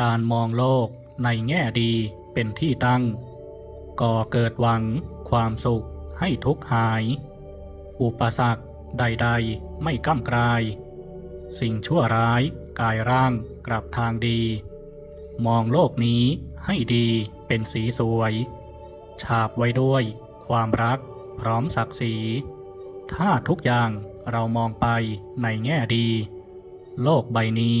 การมองโลกในแง่ดีเป็นที่ตั้ง ก่อเกิดหวังความสุขให้ทุกหาย อุปสรรคใดๆไม่ก้ำกลาย สิ่งชั่วร้ายกายร่างกลับทางดี มองโลกนี้ให้ดีเป็นสีสวย ฉาบไว้ด้วยความรักพร้อมศักดิ์ศรี ถ้าทุกอย่างเรามองไปในแง่ดี โลกใบนี้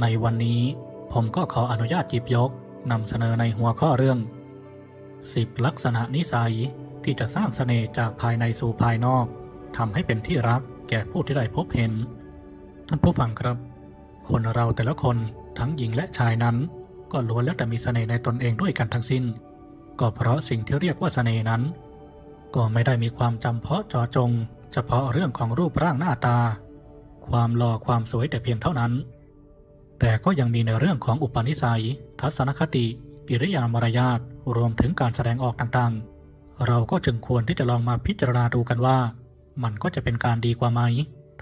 ในวันนี้ผมก็ขออนุญาตจิบยกนำเสนอในหัวข้อเรื่อง 10 ลักษณะนิสัยที่จะสร้างเสน่ห์จากภายในสู่ภายนอกทำให้เป็นที่รักแก่ผู้ที่ได้พบเห็น ท่านผู้ฟังครับ คนเราแต่ละคนทั้งหญิงและชายนั้น ก็ล้วนแล้วแต่มีเสน่ห์ในตนเองด้วยกันทั้งสิ้น ก็เพราะสิ่งที่เรียกว่าเสน่ห์นั้น ก็ไม่ได้มีความจำเพาะจาะจง เฉพาะเรื่องของรูปร่างหน้าตา ความหล่อความสวยแต่เพียงเท่านั้น แต่ก็ยังมีในเรื่องของอุปนิสัย ทัศนคติ กิริยามารยาทรวมถึงการแสดงออกต่างๆ เราก็จึงควรที่จะลองมาพิจารณาดูกันว่า มันก็จะเป็นการดีกว่าไหม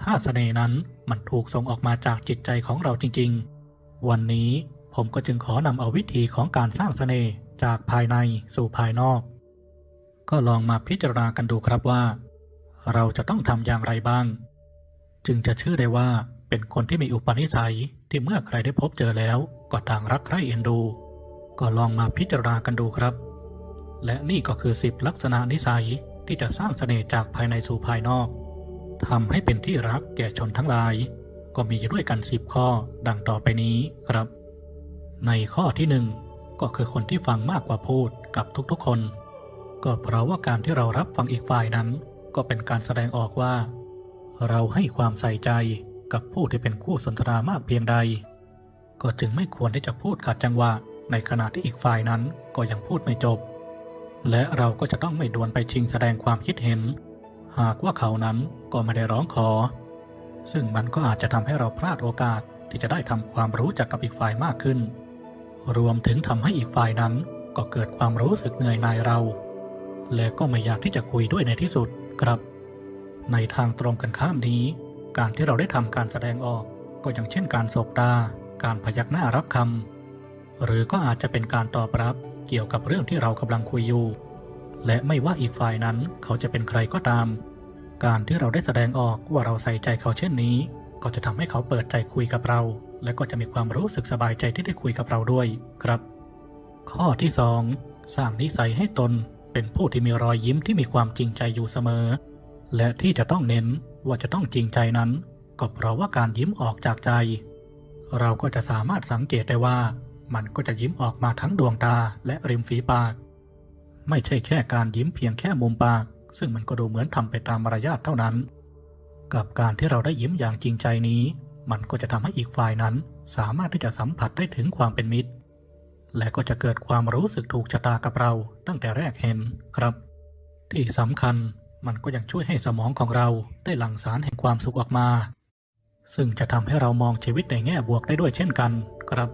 ถ้าเสน่ห์นั้นมันถูกส่งออกมาจากจิตใจของเราจริงๆ วันนี้ผมก็จึงขอนำเอาวิธีของการสร้างเสน่ห์จากภายในสู่ภายนอก ก็ลองมาพิจารณากันดูครับว่า เราจะต้องทำอย่างไรบ้าง จึงจะชื่อได้ว่าเป็นคนที่มีอุปนิสัย ที่เมื่อใครได้พบเจอแล้วก็ต่างรักใคร่เอ็นดู ก็ลองมาพิจารณากันดูครับ และนี่ก็คือ10ลักษณะนิสัยที่จะสร้างเสน่ห์จากภายในสู่ภายนอกทำให้เป็นที่รักแก่ชนทั้งหลาย ก็มีด้วยกัน10ข้อดังต่อไปนี้ครับ ในข้อที่หนึ่งก็คือคนที่ฟังมากกว่าพูดกับทุกๆคน ก็เพราะว่าการที่เรารับฟังอีกฝ่ายนั้น ก็เป็นการแสดงออกว่า เราให้ความใส่ใจ กับผู้ที่เป็นคู่สนทนามากเพียงใด ก็จึงไม่ควรที่จะพูดขัดจังหวะในขณะที่อีกฝ่ายนั้นก็ยังพูดไม่จบ และเราก็จะต้องไม่ดวนไปชิงแสดงความคิดเห็น หากว่าเขานั้นก็ไม่ได้ร้องขอ ซึ่งมันก็อาจจะทำให้เราพลาดโอกาสที่จะได้ทำความรู้จักกับอีกฝ่ายมากขึ้น รวมถึงทำให้อีกฝ่ายนั้นก็เกิดความรู้สึกเหนื่อยนายเรา และก็ไม่อยากที่จะคุยด้วยในที่สุดครับ ในทางตรงกันข้ามนี้ การที่เราได้ทำการแสดงออก ก็อย่างเช่นการสบตา การพยักหน้ารับคำหรือก็อาจจะเป็นการตอบรับเกี่ยวกับเรื่องที่เรากำลังคุยอยู่ และไม่ว่าอีกฝ่ายนั้นเขาจะเป็นใครก็ตาม การที่เราได้แสดงออกว่าเราใส่ใจเขาเช่นนี้ ก็จะทำให้เขาเปิดใจคุยกับเรา และก็จะมีความรู้สึกสบายใจที่ได้คุยกับเราด้วยครับ ข้อที่ 2 สร้างนิสัยให้ตนเป็นผู้ที่มีรอยยิ้มที่มีความจริงใจอยู่เสมอ และที่จะต้องเน้น ว่าจะต้องจริงใจนั้น ก็เพราะว่าการยิ้มออกจากใจ เราก็จะสามารถสังเกตได้ว่ามันก็จะยิ้มออกมาทั้งดวงตาและริมฝีปาก ไม่ใช่แค่การยิ้มเพียงแค่มุมปาก ซึ่งมันก็ดูเหมือนทำไปตามมารยาทเท่านั้น กับการที่เราได้ยิ้มอย่างจริงใจนี้ มันก็จะทำให้อีกฝ่ายนั้น สามารถที่จะสัมผัสได้ถึงความเป็นมิตร และก็จะเกิดความรู้สึกถูกชะตากับเราตั้งแต่แรกเห็นครับ ที่สำคัญ มันก็ยังช่วยให้สมองของเราได้หลั่งสารแห่งความสุขออกมา ซึ่งจะทำให้เรามองชีวิตในแง่บวกได้ด้วยเช่นกันครับ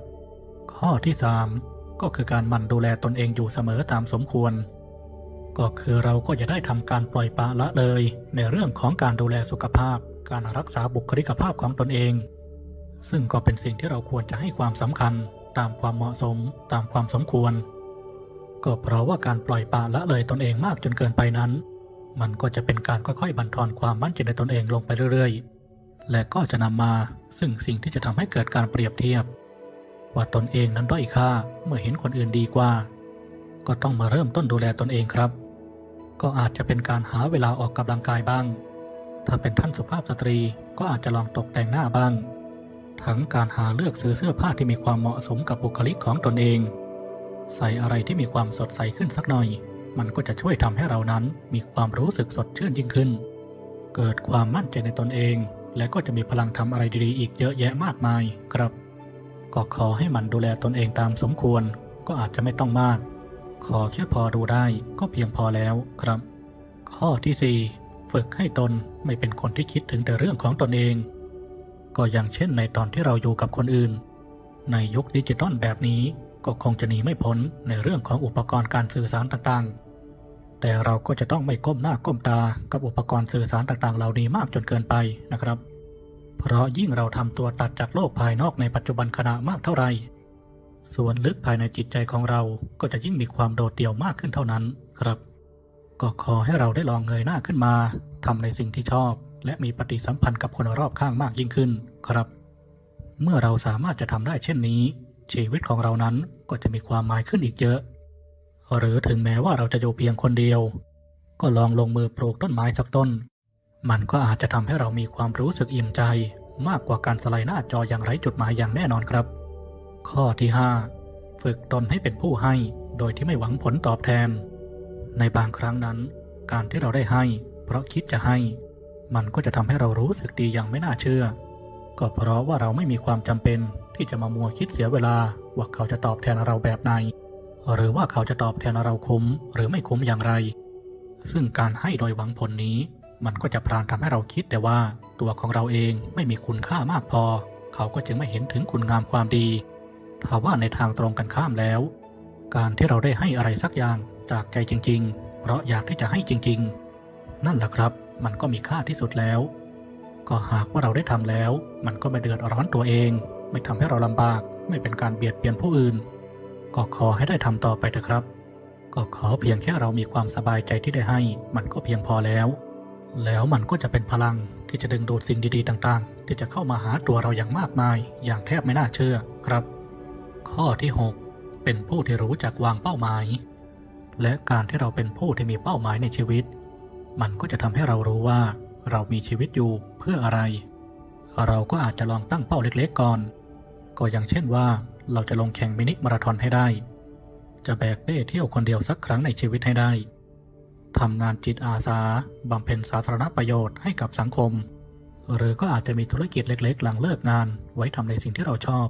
ข้อที่3ก็คือการมันดูแลตนเองอยู่เสมอตามสมควร ก็คือเราก็จะได้ทำการปล่อยปละละเลย ในเรื่องของการดูแลสุขภาพ การรักษาบุคลิกภาพของตนเอง ซึ่งก็เป็นสิ่งที่เราควรจะให้ความสำคัญตามความเหมาะสมตามความสมควร ก็เพราะว่าการปล่อยปละละเลยตนเองมากจนเกินไปนั้น มันก็จะเป็นการค่อยๆ บั่นทอนความมั่นใจในตนเองลงไปเรื่อยๆ และก็จะนำมาซึ่งสิ่งที่จะทำให้เกิดการเปรียบเทียบ ว่าตนเองนั้นด้อยค่าเมื่อเห็นคนอื่นดีกว่า ก็ต้องมาเริ่มต้นดูแลตนเองครับ ก็อาจจะเป็นการหาเวลาออกกำลังกายบ้าง ถ้าเป็นท่านสุภาพสตรีก็อาจจะลองตกแต่งหน้าบ้าง ทั้งการหาเลือกซื้อเสื้อผ้าที่มีความเหมาะสมกับบุคลิกของตนเอง ใส่อะไรที่มีความสดใสขึ้นสักหน่อย มันก็จะช่วยทำให้เรานั้นมีความรู้สึกสดชื่นยิ่งขึ้น เกิดความมั่นใจในตนเอง และก็จะมีพลังทำอะไรดีๆ อีกเยอะแยะมากมายครับ ก็ขอให้มันดูแลตนเองตามสมควร ก็อาจจะไม่ต้องมาก ขอแค่พอดูได้ก็เพียงพอแล้วครับ ข้อที่สี่ฝึกให้ตนไม่เป็นคนที่คิดถึงแต่เรื่องของตนเอง ก็อย่างเช่นในตอนที่เราอยู่กับคนอื่น ในยุคดิจิตอลแบบนี้ ก็คงจะหนีไม่พ้นในเรื่องของอุปกรณ์การสื่อสารต่างๆ แต่เราก็จะต้องไม่ก้มหน้าก้มตากับอุปกรณ์สื่อสารต่างๆ เหล่านี้มากจนเกินไปนะครับ เพราะยิ่งเราทำตัวตัดจากโลกภายนอกในปัจจุบันขณะมากเท่าไหร่ส่วนลึกภายในจิตใจของเราก็จะยิ่งมีความโดดเดี่ยวมากขึ้นเท่านั้นครับ ก็ขอให้เราได้ลองเงยหน้าขึ้นมาทำในสิ่งที่ชอบ และมีปฏิสัมพันธ์กับคนรอบข้างมากยิ่งขึ้นครับ เมื่อเราสามารถจะทำได้เช่นนี้ ชีวิตของเรานั้นก็จะมีความหมายขึ้นอีกเยอะ หรือถึงแม้ว่าเราจะอยู่เพียงคนเดียว ก็ลองลงมือปลูกต้นไม้สักต้น มันก็อาจจะทำให้เรามีความรู้สึกอิ่มใจ มากกว่าการสไลด์หน้าจออย่างไร้จุดหมายอย่างแน่นอนครับ ข้อที่ 5 ฝึกตนให้เป็นผู้ให้ โดยที่ไม่หวังผลตอบแทน ในบางครั้งนั้น การที่เราได้ให้ เพราะคิดจะให้ มันก็จะทำให้เรารู้สึกดีอย่างไม่น่าเชื่อ ก็เพราะว่าเราไม่มีความจำเป็น ที่จะมามัวคิดเสียเวลาว่าเขาจะตอบแทนเราแบบไหน หรือว่าเขาจะตอบแทนเราคุ้มหรือไม่คุ้มอย่างไร ซึ่งการให้โดยหวังผลนี้ มันก็จะพรานทำให้เราคิดแต่ว่า ตัวของเราเองไม่มีคุณค่ามากพอ เขาก็จึงไม่เห็นถึงคุณงามความดีถ้าว่าในทางตรงกันข้ามแล้ว การที่เราได้ให้อะไรสักอย่างจากใจจริง ๆ เพราะอยากที่จะให้จริง ๆ นั่นแหละครับ มันก็มีค่าที่สุดแล้ว ก็หากว่าเราได้ทำแล้ว มันก็ไม่เดือดร้อนตัวเอง ไม่ทำให้เราลำบาก ไม่เป็นการเบียดเบียนผู้อื่น ก็ขอให้ได้ทำต่อไปเถอะครับ ก็ขอเพียงแค่เรามีความสบายใจที่ได้ให้ มันก็เพียงพอแล้ว แล้วมันก็จะเป็นพลังที่จะดึงดูดสิ่งดีๆต่างๆ ที่จะเข้ามาหาตัวเราอย่างมากมาย อย่างแทบไม่น่าเชื่อครับ ข้อที่ 6 เป็นผู้ที่รู้จักวางเป้าหมาย และการที่เราเป็นผู้ที่มีเป้าหมายในชีวิต มันก็จะทำให้เรารู้ว่า เรามีชีวิตอยู่เพื่ออะไรเราก็อาจจะลองตั้งเป้าเล็กๆก่อน ก็อย่างเช่นว่าเราจะลงแข่งมินิมาราธอนให้ได้ จะแบกเป้เที่ยวคนเดียวสักครั้งในชีวิตให้ได้ทำงานจิตอาสาบำเพ็ญสาธารณประโยชน์ให้กับสังคม หรือก็อาจจะมีธุรกิจเล็กๆ หลังเลิกงานไว้ทำในสิ่งที่เราชอบ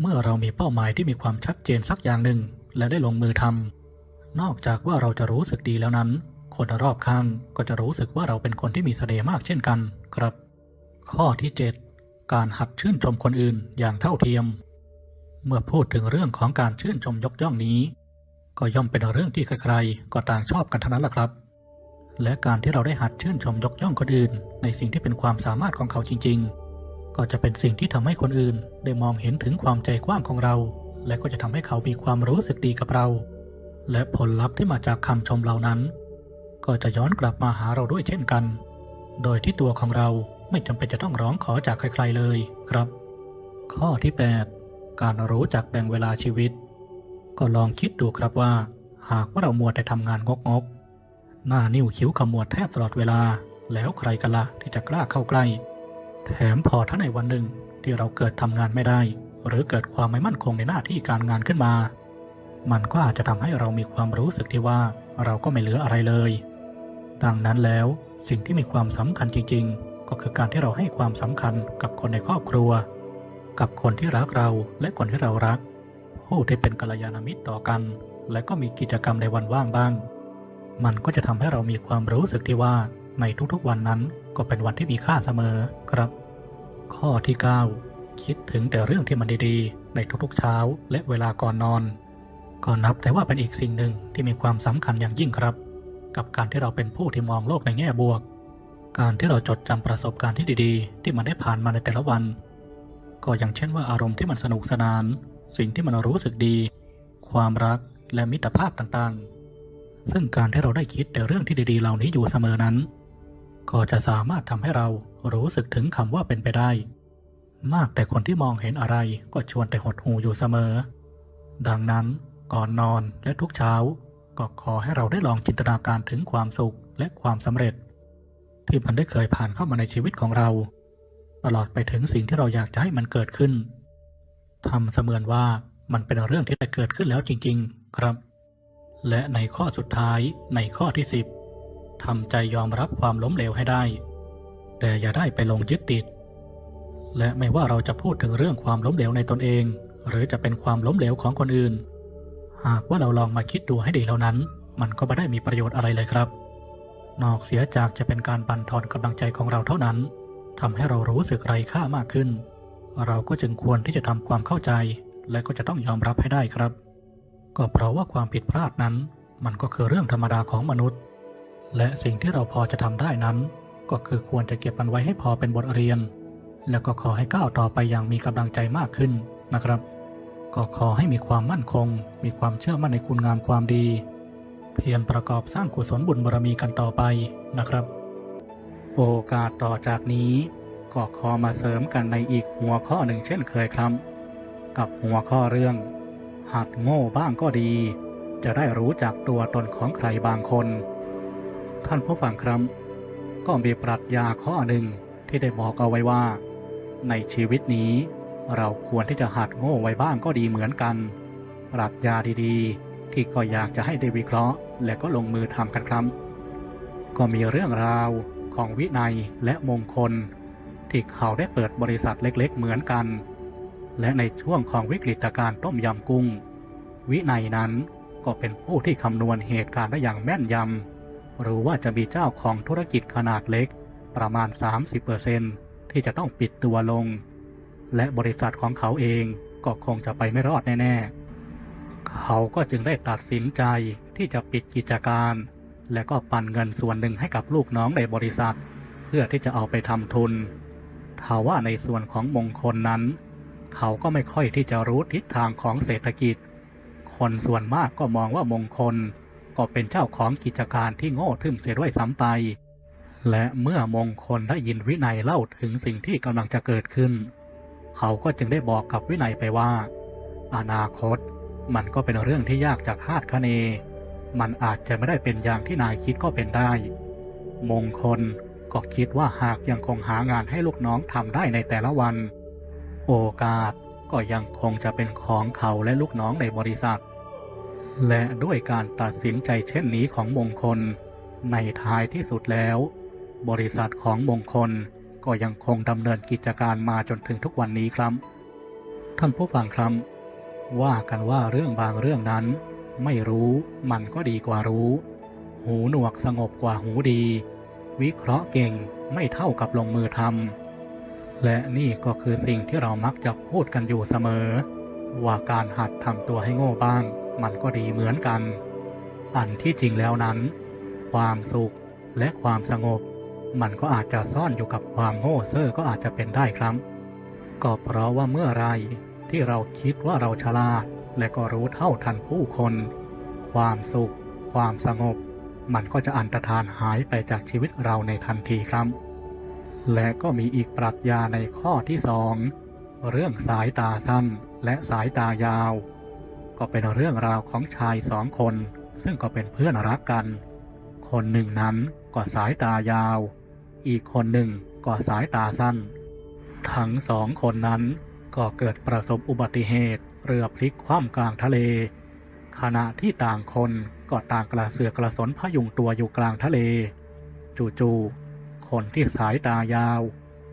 เมื่อเรามีเป้าหมายที่มีความชัดเจนสักอย่างหนึ่ง และได้ลงมือทำนอกจากว่าเราจะรู้สึกดีแล้วนั้น คนรอบข้างก็จะรู้สึกว่าเราเป็นคนที่มีเสน่ห์มากเช่นกันครับ ข้อที่ 7 การหัดชื่นชมคนอื่นอย่างเท่าเทียม เมื่อพูดถึงเรื่องของการชื่นชมยกย่องนี้ ก็ย่อมเป็นเรื่องที่ใครๆก็ต่างชอบกันทั้งนั้นแหละครับ และการที่เราได้หัดชื่นชมยกย่องคนอื่น ในสิ่งที่เป็นความสามารถของเขาจริง ๆ ก็จะเป็นสิ่งที่ทำให้คนอื่น ได้มองเห็นถึงความใจกว้างของเรา และก็จะทำให้เขามีความรู้สึกดีกับเรา และผลลัพธ์ที่มาจากคำชมเหล่านั้น ก็จะย้อนกลับมาหาเราด้วยเช่นกัน โดยที่ตัวของเรา ไม่จำเป็นจะต้องร้องขอจากใครๆเลยครับ ข้อที่ 8 การรู้จักแบ่งเวลาชีวิต ก็ลองคิดดูครับว่า หากว่าเรามัวแต่ทำงานงกๆหน้านิ้วคิ้วขมวดแทบตลอดเวลา แล้วใครกันละ่ะที่จะกล้าเข้าใกล้ แถมพอถ้าในวันหนึ่งที่เราเกิดทำงานไม่ได้ หรือเกิดความไม่มั่นคงในหน้าที่การงานขึ้นมา มันก็อาจจะทำให้เรามีความรู้สึกที่ว่าเราก็ไม่เหลืออะไรเลย ดังนั้นแล้วสิ่งที่มีความสำคัญจริง ๆ ก็คือการที่เราให้ความสำคัญกับคนในครอบครัว กับคนที่รักเราและคนที่เรารัก ผู้ที่เป็นกัลยาณมิตรต่อกัน และก็มีกิจกรรมในวันว่างบ้าง มันก็จะทำให้เรามีความรู้สึกที่ว่าในทุกๆวันนั้นก็เป็นวันที่มีค่าเสมอครับ ข้อที่ 9 คิดถึงแต่เรื่องที่มันดีๆ ในทุกๆเช้าและเวลาก่อนนอนก็นับแต่ว่าเป็นอีกสิ่งหนึ่งที่มีความสำคัญอย่างยิ่งครับ กับการที่เราเป็นผู้ที่มองโลกในแง่บวก การที่เราจดจำประสบการณ์ที่ดีๆ ที่มันได้ผ่านมาในแต่ละวัน ก็อย่างเช่นว่าอารมณ์ที่มันสนุกสนาน สิ่งที่มันรู้สึกดี ความรักและมิตรภาพต่างๆ ซึ่งการที่เราได้คิดแต่เรื่องที่ดีๆ เหล่านี้อยู่เสมอนั้น ก็จะสามารถทำให้เรารู้สึกถึงคำว่าเป็นไปได้ มากแต่คนที่มองเห็นอะไรก็ชวนแต่หดหูอยู่เสมอ ดังนั้นก่อนนอนและทุกเช้าก็ขอให้เราได้ลองจินตนาการถึงความสุขและความสำเร็จ ที่มันได้เคยผ่านเข้ามาในชีวิตของเรา ตลอดไปถึงสิ่งที่เราอยากจะให้มันเกิดขึ้นทำเสมือนว่ามันเป็นเรื่องที่ได้เกิดขึ้นแล้วจริง ๆ ครับ และในข้อสุดท้ายในข้อที่ 10ทำใจยอมรับความล้มเหลวให้ได้ แต่อย่าได้ไปลงยึดติด และไม่ว่าเราจะพูดถึงเรื่องความล้มเหลวในตนเอง หรือจะเป็นความล้มเหลวของคนอื่น หากว่าเราลองมาคิดดูให้ดีแล้วนั้น มันก็ไม่ได้มีประโยชน์อะไรเลยครับ นอกเสียจากจะเป็นการบั่นทอนกำลังใจของเราเท่านั้นทำให้เรารู้สึกไร้ค่ามากขึ้น เราก็จึงควรที่จะทำความเข้าใจ และก็จะต้องยอมรับให้ได้ครับ ก็เพราะว่าความผิดพลาดนั้น มันก็คือเรื่องธรรมดาของมนุษย์ และสิ่งที่เราพอจะทำได้นั้น ก็คือควรจะเก็บมันไว้ให้พอเป็นบทเรียน แล้วก็ขอให้ก้าวต่อไปอย่างมีกำลังใจมากขึ้นนะครับ ก็ขอให้มีความมั่นคง มีความเชื่อมั่นในคุณงามความดี เพียรประกอบสร้างกุศลบุญบารมีกันต่อไปนะครับ โอกาสต่อจากนี้ก็ขอมาเสริมกันในอีกหัวข้อหนึ่งเช่นเคยครับ กับหัวข้อเรื่อง หัดโง่บ้างก็ดี จะได้รู้จักตัวตนของใครบางคน ท่านผู้ฟังครับ ก็มีปรัชญาข้อหนึ่งที่ได้บอกเอาไว้ว่า ในชีวิตนี้ เราควรที่จะหัดโง่ไว้บ้างก็ดีเหมือนกัน ปรัชญาดีๆ ที่ก็อยากจะให้ได้วิเคราะห์ และก็ลงมือทำกันครับก็มีเรื่องราวของวินัยและมงคล ที่เขาได้เปิดบริษัทเล็กๆเหมือนกัน และในช่วงของวิกฤตการณ์ต้มยำกุ้ง วินัยนั้นก็เป็นผู้ที่คำนวณเหตุการณ์ได้อย่างแม่นยำหรือว่าจะมีเจ้าของธุรกิจขนาดเล็กประมาณ 30%ที่จะต้องปิดตัวลง และบริษัทของเขาเองก็คงจะไปไม่รอดแน่ ๆ เขาก็จึงได้ตัดสินใจที่จะปิดกิจการ และก็ปันเงินส่วนหนึ่งให้กับลูกน้องในบริษัท เพื่อที่จะเอาไปทำทุนทว่าในส่วนของมงคลนั้น เขาก็ไม่ค่อยที่จะรู้ทิศทางของเศรษฐกิจ คนส่วนมากก็มองว่ามงคล ก็เป็นเจ้าของกิจการที่โง่ทึ่มเสียด้วยซ้ำไป และเมื่อมงคลได้ยินวินัยเล่าถึงสิ่งที่กำลังจะเกิดขึ้น เขาก็จึงได้บอกกับวินัยไปว่า อนาคต มันก็เป็นเรื่องที่ยากจากคาดคะเน มันอาจจะไม่ได้เป็นอย่างที่นายคิดก็เป็นได้ มงคลก็คิดว่าหากยังคงหางานให้ลูกน้องทำได้ในแต่ละวัน โอกาสก็ยังคงจะเป็นของเขาและลูกน้องในบริษัท และด้วยการตัดสินใจเช่นนี้ของมงคล ในท้ายที่สุดแล้ว บริษัทของมงคลก็ยังคงดำเนินกิจการมาจนถึงทุกวันนี้ครับ ท่านผู้ฟังครับ ว่ากันว่าเรื่องบางเรื่องนั้น ไม่รู้มันก็ดีกว่ารู้ หูหนวกสงบกว่าหูดี วิเคราะห์เก่งไม่เท่ากับลงมือทำและนี่ก็คือสิ่งที่เรามักจะพูดกันอยู่เสมอ ว่าการหัดทำตัวให้โง่บ้าง มันก็ดีเหมือนกัน อันที่จริงแล้วนั้น ความสุขและความสงบ มันก็อาจจะซ่อนอยู่กับความโง่เซ่อก็อาจจะเป็นได้ครับ ก็เพราะว่าเมื่อไร ที่เราคิดว่าเราฉลาด และก็รู้เท่าทันผู้คน ความสุข ความสงบ มันก็จะอันตรธานหายไปจากชีวิตเราในทันทีครับ และก็มีอีกปรัชญาในข้อที่สองเรื่องสายตาสั้นและสายตายาว ก็เป็นเรื่องราวของชายสองคน ซึ่งก็เป็นเพื่อนรักกัน คนหนึ่งนั้นก็สายตายาว อีกคนหนึ่งก็สายตาสั้น ทั้งสองคนนั้น ก็เกิดประสบอุบัติเหตุ เรือพลิกคว่ำกลางทะเล ขณะที่ต่างคนก็ต่างกระเสือกกระสนพยุงตัวอยู่กลางทะเล จู่ๆคนที่สายตายาว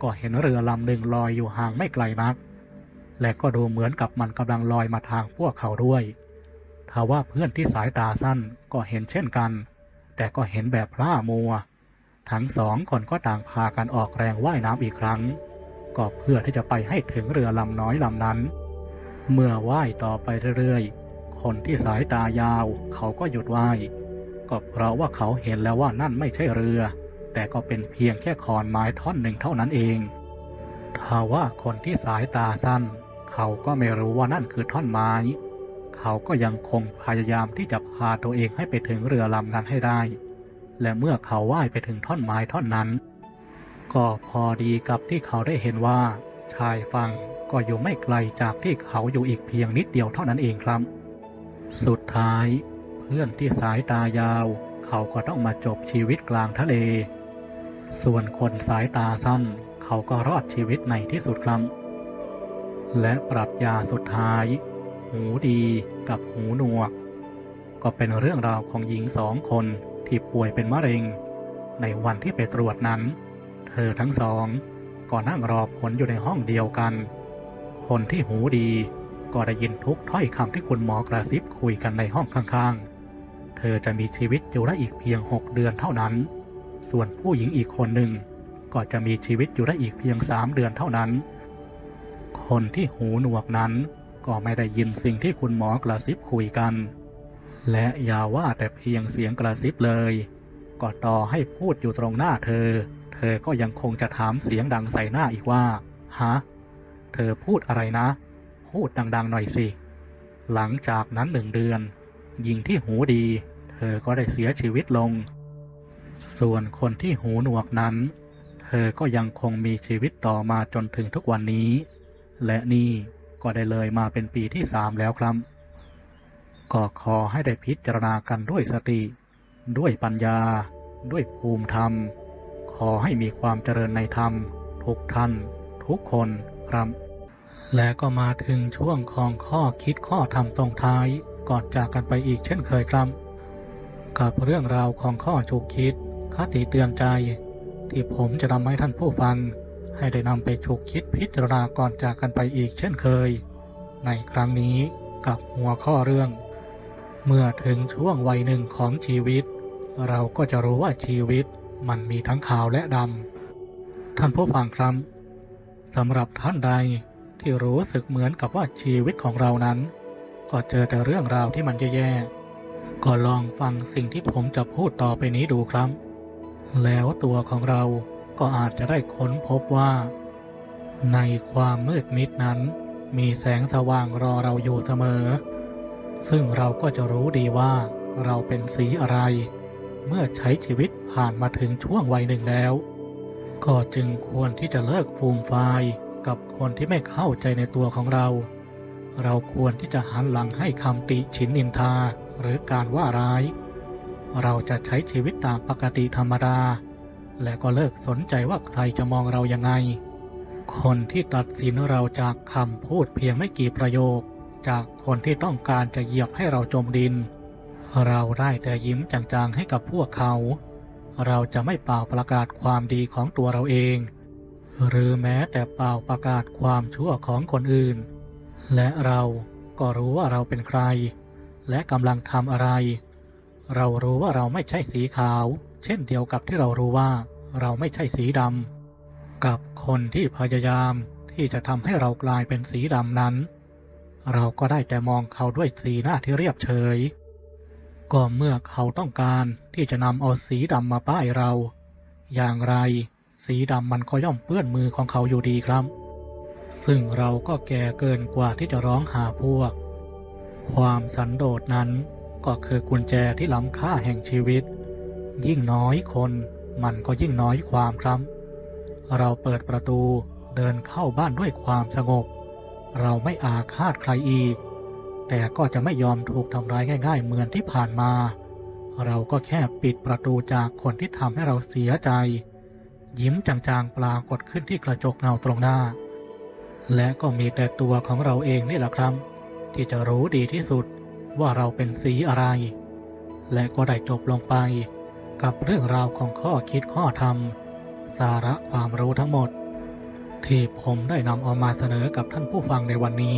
ก็เห็นเรือลำหนึ่งลอยอยู่ห่างไม่ไกลนัก และก็ดูเหมือนกับมันกำลังลอยมาทางพวกเขาด้วยทว่าเพื่อนที่สายตาสั้นก็เห็นเช่นกัน แต่ก็เห็นแบบพล่ามัว ทั้งสองคนก็ต่างพากันออกแรงว่ายน้ำอีกครั้ง ก็เพื่อที่จะไปให้ถึงเรือลำน้อยลำนั้น เมื่อว่ายต่อไปเรื่อยๆ คนที่สายตายาว เขาก็หยุดว่าย ก็เพราะว่าเขาเห็นแล้วว่านั่นไม่ใช่เรือ แต่ก็เป็นเพียงแค่ขอนไม้ท่อนหนึ่งเท่านั้นเองถ้าว่าคนที่สายตาสั้น เขาก็ไม่รู้ว่านั่นคือท่อนไม้ เขาก็ยังคงพยายามที่จะพาตัวเองให้ไปถึงเรือลำนั้นให้ได้ และเมื่อเขาว่ายไปถึงท่อนไม้ท่อนนั้น ก็พอดีกับที่เขาได้เห็นว่า ชายฝั่งก็อยู่ไม่ไกลจากที่เขาอยู่อีกเพียงนิดเดียวเท่านั้นเองครับ สุดท้าย เพื่อนที่สายตายาว เขาก็ต้องมาจบชีวิตกลางทะเล ส่วนคนสายตาสั้น เขาก็รอดชีวิตในที่สุดครับ และปรัชญาสุดท้าย หูดีกับหูหนวก ก็เป็นเรื่องราวของหญิงสองคนที่ป่วยเป็นมะเร็ง ในวันที่ไปตรวจนั้น เธอทั้งสองก็นั่งรอผลอยู่ในห้องเดียวกัน คนที่หูดีก็ได้ยินทุกถ้อยคำที่คุณหมอกระซิบคุยกันในห้องข้างๆ เธอจะมีชีวิตอยู่ได้อีกเพียงหกเดือนเท่านั้น ส่วนผู้หญิงอีกคนหนึ่งก็จะมีชีวิตอยู่ได้อีกเพียงสามเดือนเท่านั้น คนที่หูหนวกนั้นก็ไม่ได้ยินสิ่งที่คุณหมอกระซิบคุยกัน และอย่าว่าแต่เพียงเสียงกระซิบเลย ก็ต่อให้พูดอยู่ตรงหน้าเธอ เธอก็ยังคงจะถามเสียงดังใส่หน้าอีกว่า ฮะ เธอพูดอะไรนะ พูดดังๆหน่อยสิ หลังจากนั้นหนึ่งเดือนหญิงที่หูดี เธอก็ได้เสียชีวิตลง ส่วนคนที่หูหนวกนั้น เธอก็ยังคงมีชีวิตต่อมาจนถึงทุกวันนี้ และนี่ก็ได้เลยมาเป็นปีที่สามแล้วครับ ก็ขอให้ได้พิจารณากันด้วยสติ ด้วยปัญญา ด้วยภูมิธรรม ขอให้มีความเจริญในธรรม ทุกท่าน ทุกคนครับ และก็มาถึงช่วงของข้อคิดข้อธรรมส่งท้ายก่อนจากกันไปอีกเช่นเคยครับ กับเรื่องราวของข้อฉุกคิดคติเตือนใจ ที่ผมจะนำให้ท่านผู้ฟัง ให้ได้นำไปฉุกคิดพิจารณาก่อนจากกันไปอีกเช่นเคย ในครั้งนี้กับหัวข้อเรื่อง เมื่อถึงช่วงวัยหนึ่งของชีวิต เราก็จะรู้ว่าชีวิต มันมีทั้งขาวและดำ ท่านผู้ฟังครับสำหรับท่านใดที่รู้สึกเหมือนกับว่าชีวิตของเรานั้น ก็เจอแต่เรื่องราวที่มันแย่ๆ ก็ลองฟังสิ่งที่ผมจะพูดต่อไปนี้ดูครับ แล้วตัวของเราก็อาจจะได้ค้นพบว่า ในความมืดมิดนั้น มีแสงสว่างรอเราอยู่เสมอ ซึ่งเราก็จะรู้ดีว่าเราเป็นสีอะไร เมื่อใช้ชีวิตผ่านมาถึงช่วงวัยหนึ่งแล้ว ก็จึงควรที่จะเลิกฟูมไฟายกับคนที่ไม่เข้าใจในตัวของเรา เราควรที่จะหันหลังให้คำติฉินนินทาหรือการว่าร้าย เราจะใช้ชีวิตตามปกติธรรมดา และก็เลิกสนใจว่าใครจะมองเรายังไง คนที่ตัดสินเราจากคำพูดเพียงไม่กี่ประโยค จากคนที่ต้องการจะเหยียบให้เราจมดิน เราได้แต่ยิ้มจางๆให้กับพวกเขา เราจะไม่เป่าประกาศความดีของตัวเราเอง หรือแม้แต่เป่าประกาศความชั่วของคนอื่น และเราก็รู้ว่าเราเป็นใคร และกำลังทำอะไร เรารู้ว่าเราไม่ใช่สีขาว เช่นเดียวกับที่เรารู้ว่าเราไม่ใช่สีดำกับคนที่พยายามที่จะทำให้เรากลายเป็นสีดำนั้น เราก็ได้แต่มองเขาด้วยสีหน้าที่เรียบเฉย ก็เมื่อเขาต้องการที่จะนำเอาสีดำมาป้ายเรา อย่างไร สีดำมันก็ย่อมเปื้อนมือของเขาอยู่ดีครับ ซึ่งเราก็แก่เกินกว่าที่จะร้องหาพวก ความสันโดษนั้นก็คือกุญแจที่ล้ำค่าแห่งชีวิต ยิ่งน้อยคนมันก็ยิ่งน้อยความครับ เราเปิดประตูเดินเข้าบ้านด้วยความสงบ เราไม่อาฆาตใครอีก แต่ก็จะไม่ยอมถูกทำร้ายง่ายๆ เหมือนที่ผ่านมา เราก็แค่ปิดประตูจากคนที่ทำให้เราเสียใจ ยิ้มจางๆปรากฏขึ้นที่กระจกเงาตรงหน้า และก็มีแต่ตัวของเราเองนี่แหละครับ ที่จะรู้ดีที่สุดว่าเราเป็นสีอะไร และก็ได้จบลงไปกับเรื่องราวของข้อคิดข้อธรรม สาระความรู้ทั้งหมด ที่ผมได้นำเอามาเสนอกับท่านผู้ฟังในวันนี้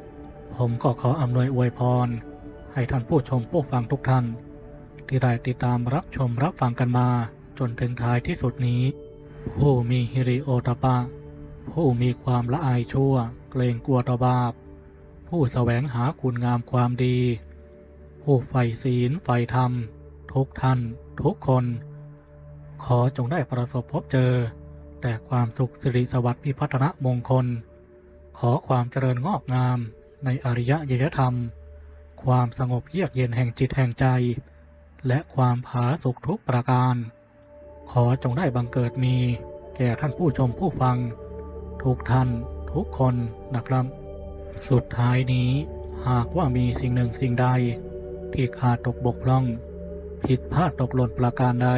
ผมก็ขออำนวยอวยพร ให้ท่านผู้ชมผู้ฟังทุกท่าน ที่ได้ติดตามรับชมรับฟังกันมาจนถึงท้ายที่สุดนี้ ผู้มีฮิริโอตปะ ผู้มีความละอายชั่ว เกรงกลัวต่อบาป ผู้แสวงหาคุณงามความดี ผู้ใฝ่ศีลใฝ่ธรรม ทุกท่าน ทุกคน ขอจงได้ประสบพบเจอ แต่ความสุขสิริสวัสดิ์พิพัฒนมงคล ขอความเจริญงอกงาม ในอริยยธรรม ความสงบเยือกเย็นแห่งจิตแห่งใจ และความผาสุขทุกประการ ขอจงได้บังเกิดมี แก่ท่านผู้ชมผู้ฟัง ทุกท่านทุกคนนะครับ สุดท้ายนี้ หากว่ามีสิ่งหนึ่งสิ่งใด ที่ขาดตกบกพร่อง ผิดพลาดตกหล่นประการใด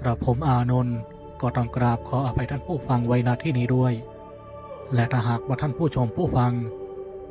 กระผมอานนท์ก็ต้องกราบขออภัยท่านผู้ฟังไว้ณที่นี้ด้วย และถ้าหากว่าท่านผู้ชมผู้ฟัง